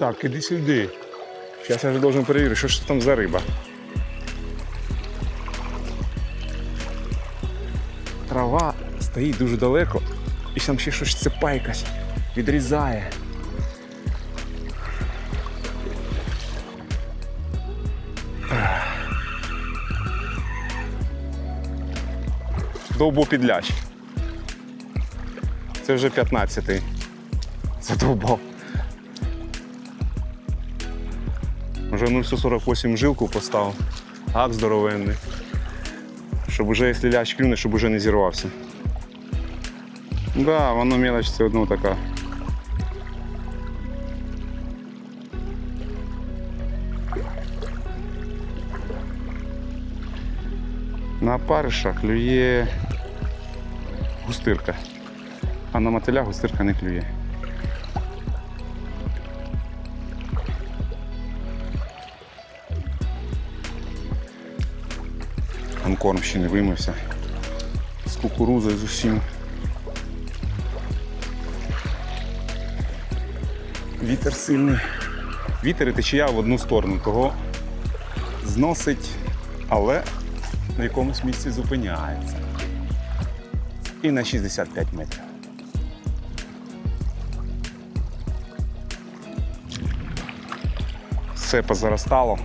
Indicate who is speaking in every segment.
Speaker 1: Так, іди сюди. Зараз я вже должен перевірити, що ж там за риба. Трава стоїть дуже далеко, і там ще щось цепа якась відрізає. Довбопідляч. Це вже 15-й. Задовбав. Вже 0,148 жилку поставив. Гак здоровенний. Щоб уже, якщо лящ клюне, щоб уже не зірвався. Да, воно мелоч все одно така. На париша клює густирка, а на мотиля густирка не клює. Там корм ще не вимився. З кукурузою з усім. Вітер сильний. Вітер і течія в одну сторону, того зносить, але в якомусь місці зупиняється. І на 65 метрів. Все позаростало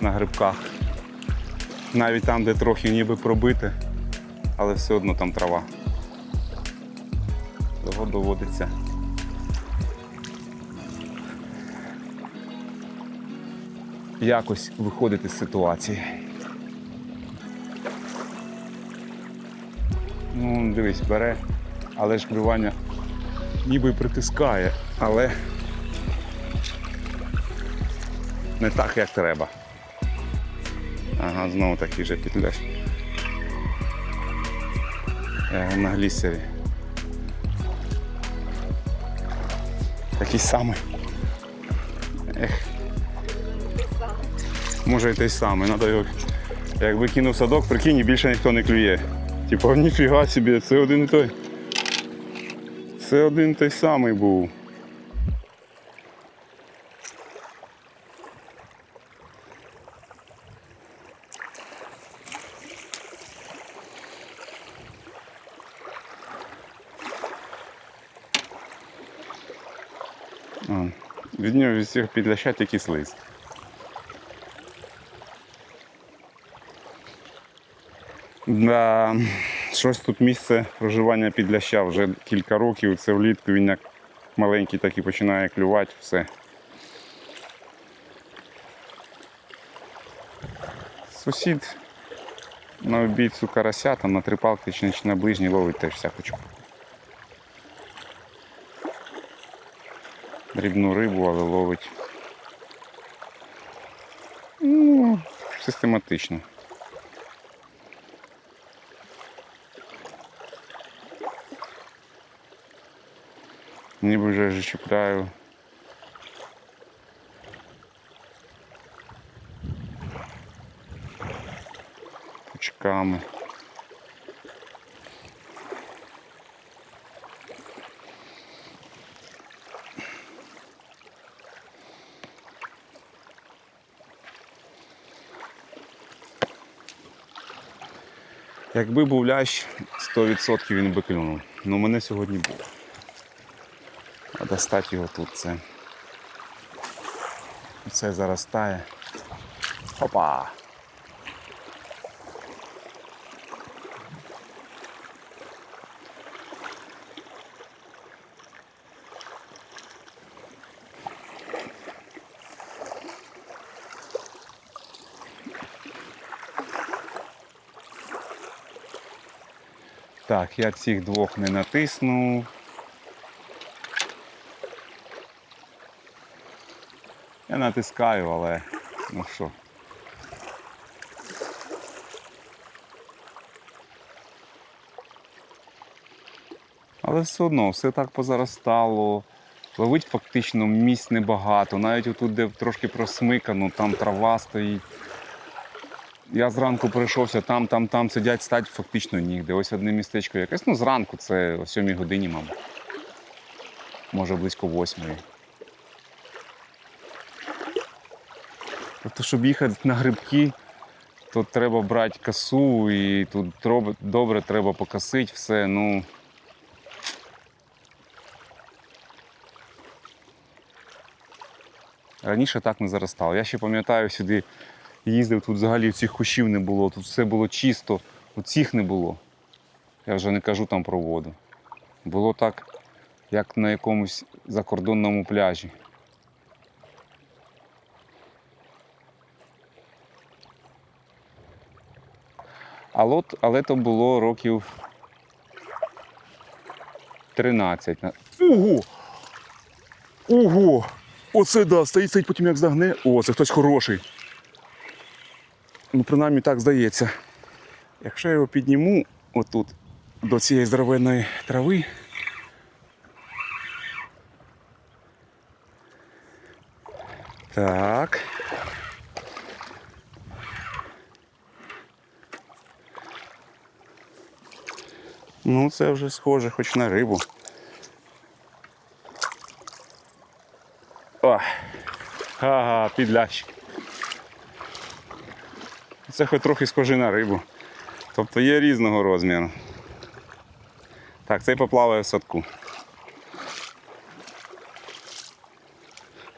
Speaker 1: на грибках. Навіть там, де трохи ніби пробите, але все одно там трава. Того доводиться. Якось виходити з ситуації. Ну, дивись, бере, але ж клювання ніби притискає, але не так, як треба. Ага, знову такий же петляш. Е, На глісері. Такий самий. Ех. Може і той самий. Надо його. Якби кинув садок, прикинь, більше ніхто не клює. Типа, ніфіга собі, це один і той. Це один той самий був. Від нього від всіх підляща тільки слиз. Да, щось тут місце проживання підляща вже кілька років. Це влітку він як маленький, так і починає клювати все. Сусід на обійцю карася, там на три палки чи на ближній ловить теж всякочку. Дрібну рибу, але ловить ну, систематично. Ніби вже чіпляю. Пучками. Якби був лящ, 100% він би клюнув. Ну мене сьогодні був. А достати його тут це. Це заростає. Опа! Так, я цих двох не натиснув. Я натискаю, але ну що. Але все одно, все так позаростало. Ловить фактично місць небагато. Навіть отут, де трошки просмикано, там трава стоїть. Я зранку прийшовся, там, там, там сидять, стать фактично нігде. Ось одне містечко якесь. Ну, зранку, це о 7 годині, мабуть. Може, близько восьмої. Тобто, щоб їхати на грибки, то треба брати косу і тут добре треба покосити все. Ну, Раніше так не заростало. Я ще пам'ятаю, сюди їздив, тут взагалі цих кущів не було, тут все було чисто, цих не було. Я вже не кажу там про воду. Було так, як на якомусь закордонному пляжі. Але, але то було років 13. на- Ого! Ого! Оце да, стоїть, стоїть, потім як загне. О, це хтось хороший. Ну, принаймні так здається. Якщо я його підніму отут до цієї здоровенної трави. Так. Ну, це вже схоже хоч на рибу. О, ага, підлящик. Це хоч трохи схоже на рибу. Тобто є різного розміру. Так, цей поплаває в садку.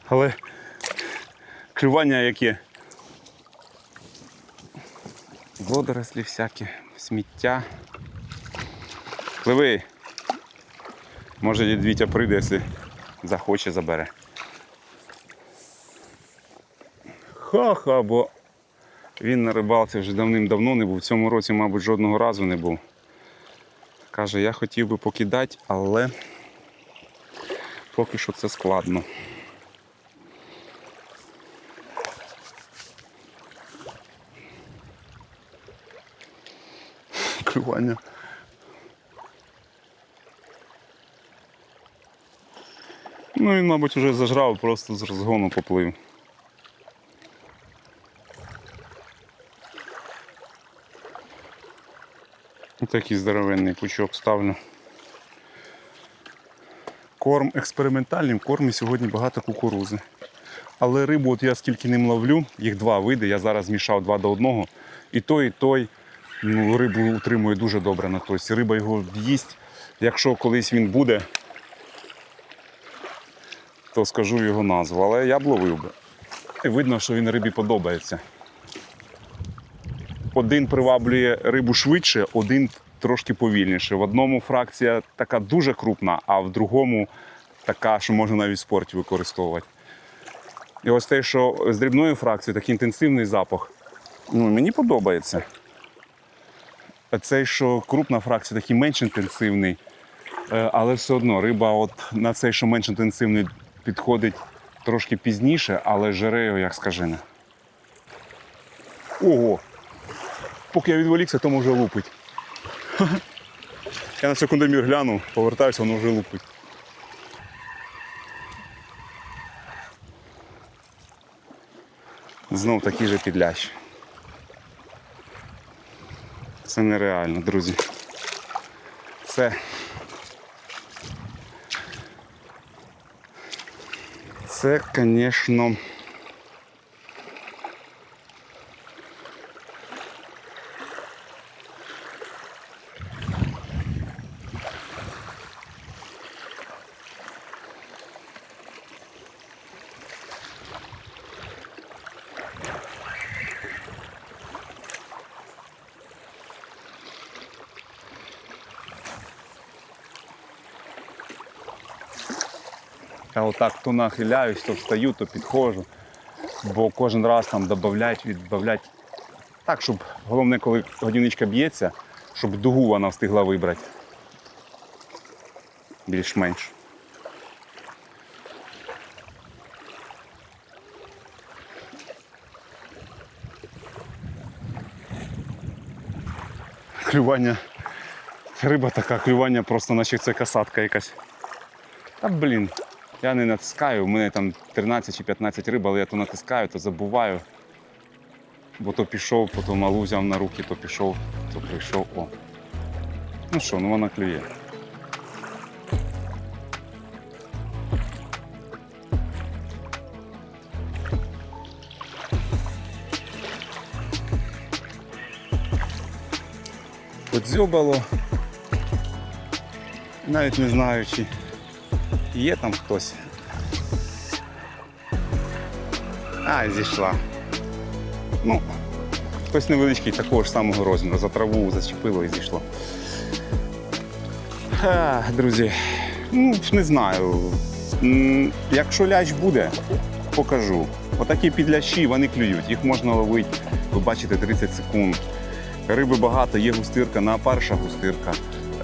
Speaker 1: Але клювання яке? Водорослі всякі, сміття. Пливи. Може дід Вітя прийде, якщо захоче, забере. Ха-ха, бо він на рибалці вже давним-давно не був. В цьому році, мабуть, жодного разу не був. Каже, я хотів би покидати, але поки що це складно. Клювання. Ну він, мабуть, вже зажрав, просто з розгону поплив. Такий здоровенний пучок ставлю. Корм експериментальний, в кормі сьогодні багато кукурузи. Але рибу, от я скільки ним ловлю, їх два види, я зараз змішав два до одного. І той, і той ну, рибу утримує дуже добре на тосі. Риба його їсть. Якщо колись він буде, то скажу його назву. Але я б ловив би. І видно, що він рибі подобається. Один приваблює рибу швидше, один трошки повільніше. В одному фракція така дуже крупна, а в другому така, що можна навіть в спорті використовувати. І ось те, що з дрібною фракцією такий інтенсивний запах. Ну, мені подобається. А цей, що крупна фракція, такий менш інтенсивний. Е, Але все одно риба от на цей, що менш інтенсивний, підходить трошки пізніше, але жере як скажене. Ого! Поки я відволікся, тому вже лупить. Я на секундомір гляну, повертаюся, воно вже лупить. Знов такий же підлящ. Це нереально, друзі. Це. Це, звісно. Я отак то нахиляюсь, то встаю, то підходжу. Бо кожен раз там додавлять, відбавлять. Так, щоб головне, коли годівничка б'ється, щоб дугу вона встигла вибрати. Більш-менш. Клювання. Риба така, клювання просто наче це касатка якась. Та блін, я не натискаю, у мене там 13 чи 15 риб, але я то натискаю, то забуваю. Бо то пішов, потім малу взяв на руки, то пішов, то прийшов. О. Ну що, ну вона клює. Подзьобало. Навіть не знаю, чи є там хтось. А, зійшла. Ну, хтось невеличкий такого ж самого розміру. За траву зачепило і зійшло. Ха, друзі, ну не знаю. Якщо ляч буде, покажу. Отакі підлящі, вони клюють. Їх можна ловити, ви бачите, 30 секунд. Риби багато, є густирка, на перша густирка.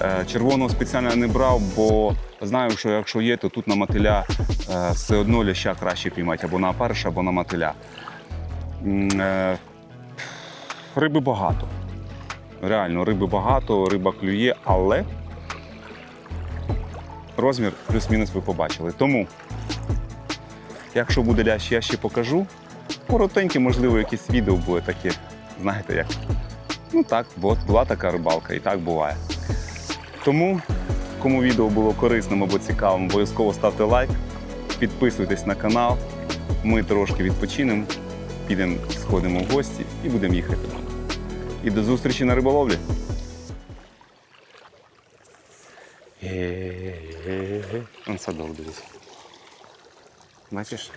Speaker 1: Е, Червоного спеціально не брав, бо знаю, що якщо є, то тут на мотиля е, все одно ляща краще піймати або на перша, або на мотиля. Е, Риби багато. Реально, риби багато, риба клює, але розмір плюс-мінус ви побачили. Тому, якщо буде лящ, я ще покажу. Коротеньке, можливо, якесь відео буде таке. Знаєте як? Ну так, бо була така рибалка, і так буває. Тому, кому відео було корисним або цікавим, обов'язково ставте лайк, підписуйтесь на канал. Ми трошки відпочинемо, підемо, сходимо в гості і будемо їхати. І до зустрічі на риболовлі. Он садок дивись. Бачиш?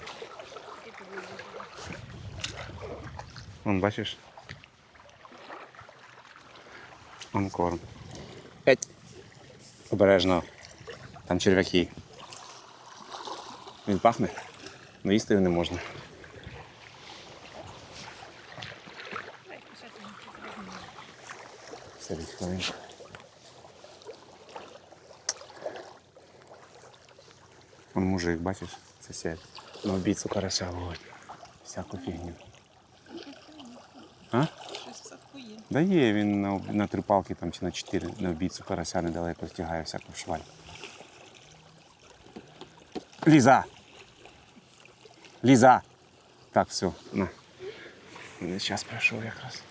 Speaker 1: Вон бачиш? Вон корм. П'ять. Обережно. Там черв'яки. Він пахне? Ну їсти його не можна. Все від хвилинку. Вон мужик, бачиш, сусід. На обійцу карася ловить. Всяку фігню. А?
Speaker 2: Є.
Speaker 1: Да є, він на, на три палки там, чи на чотири на обійцю карася недалеко стягає всяку шваль. Ліза! Ліза! Так, все, на. Час пройшов якраз.